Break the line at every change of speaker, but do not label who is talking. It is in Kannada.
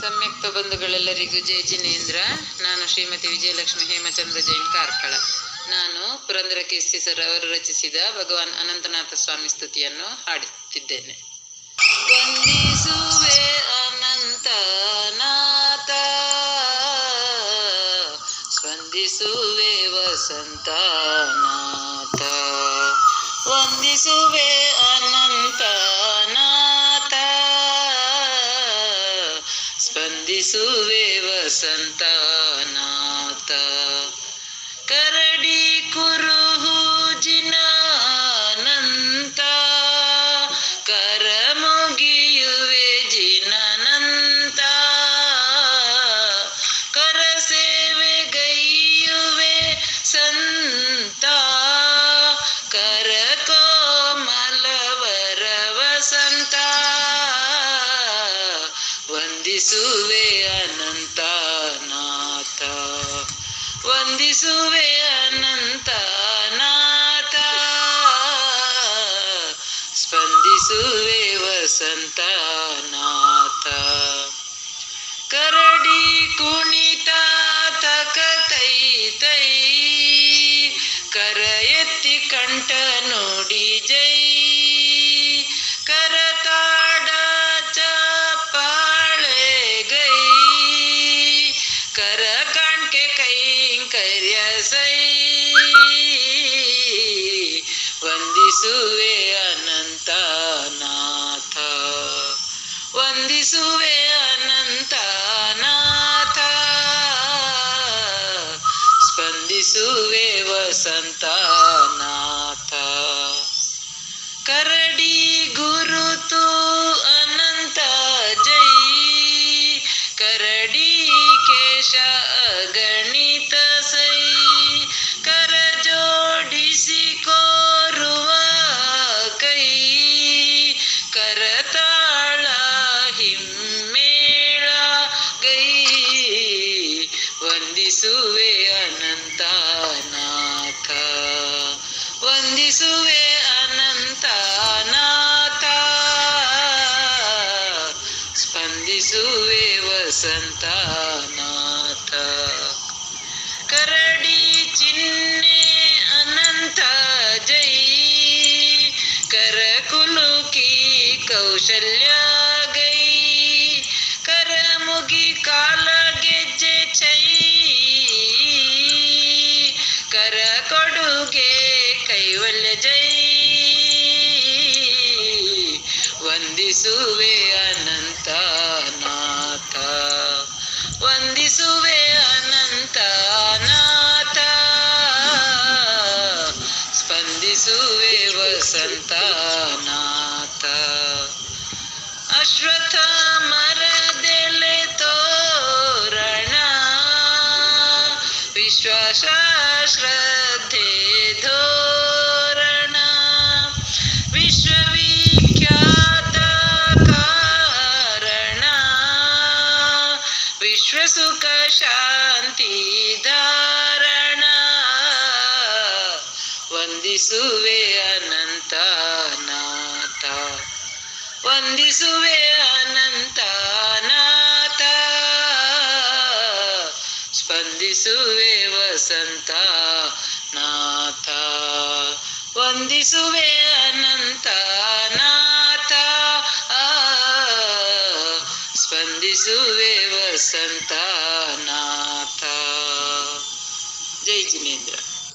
ಸಮ್ಯಕ್ತ ಬಂಧುಗಳೆಲ್ಲರಿಗೂ ಜಯ ಜಿನೇಂದ್ರ. ನಾನು ಶ್ರೀಮತಿ ವಿಜಯಲಕ್ಷ್ಮಿ ಹೇಮಚಂದ್ರ ಜೈನ್ ಕಾರ್ಕಳ. ನಾನು ಪುರಂದರ ಸರ್ ಅವರು ರಚಿಸಿದ ಭಗವಾನ್ ಅನಂತನಾಥ ಸ್ವಾಮಿ ಸ್ತುತಿಯನ್ನು ಹಾಡುತ್ತಿದ್ದೇನೆ. ವಂದಿಸುವೆ ಅನಂತನಾಥ. ಸ್ಪಂದಿಸುವೆ ಸ್ಪಂದಿಸುವೆ ವಸಂತನಾಥ. ಕರಡಿ ಕುರುಹು ಜಿನಾನಂತ. ಕರ ಮುಗಿಯುವೆ ಜಿನನಂತ. ಕರ ಸೇವೆ ಗೈಯುವೆ ಸಂತ. ಕರ ಕೋಮಲವರ ವಸಂತ. ವಂದಿಸುವೆ ಅನಂತನಾಥ. ವಂದಿಸುವೆ ಅನಂತನಾಥ. ಸ್ಪಂದಿಸುವೆ ವಸಂತನಾಥ. ಕರಡಿ ಕುಣಿತ ತಕತೈ ತೈ ಕರ ಎತ್ತಿ ಕಂಠ ನುಡಿ ವಂದಿಸುವೆ ಅನಂತನಾಥ. ವಂದಿಸುವೆ ಅನಂತನಾಥ. ಸ್ಪಂದಿಸುವೆ ವಸಂತನಾಥ. ಕರಡಿ ಗುರುತು ಅನಂತ ಜೈ ಕರಡಿ ಕೇಶ ಅಗಣಿತ ವಂದಿಸುವೆ ಅನಂತನಾಥ. ವಂದಿಸುವೆ ಅನಂತನಾಥ. ಸ್ಪಂದಿಸುವೆ ವಸಂತನಾಥ. ಕರಡಿ ಚಿಹ್ನೆ ಅನಂತ ಜೈ ಕರ ಕುಲುಕಿ ಕೌಶಲ್ಯ ಜೈ ವಂದಿಸುವೆ ಅನಂತನಾಥ ವಂದಿಸುವೆ ಅನಂತನಾಥ ಸ್ಪಂದಿಸುವೆ ವಸಂತನಾಥ ಅಶ್ವತ್ಥ ಮರದೆಲೆ ತೋರಣ ವಿಶ್ವಾಸ ವಿಶ್ವ ಸುಖ ಶಾಂತಿ ಧಾರಣ. ವಂದಿಸುವೆ ಅನಂತನಾಥ. ವಂದಿಸುವೆ ಅನಂತನಾಥ. ಸ್ಪಂದಿಸುವೆ ವಸಂತ ನಾಥ ವಂದಿಸುವೆ ಸ್ಪಂದಿಸುವೆ ವಸಂತನಾಥ ಜೈ ಜಿನೇಂದ್ರ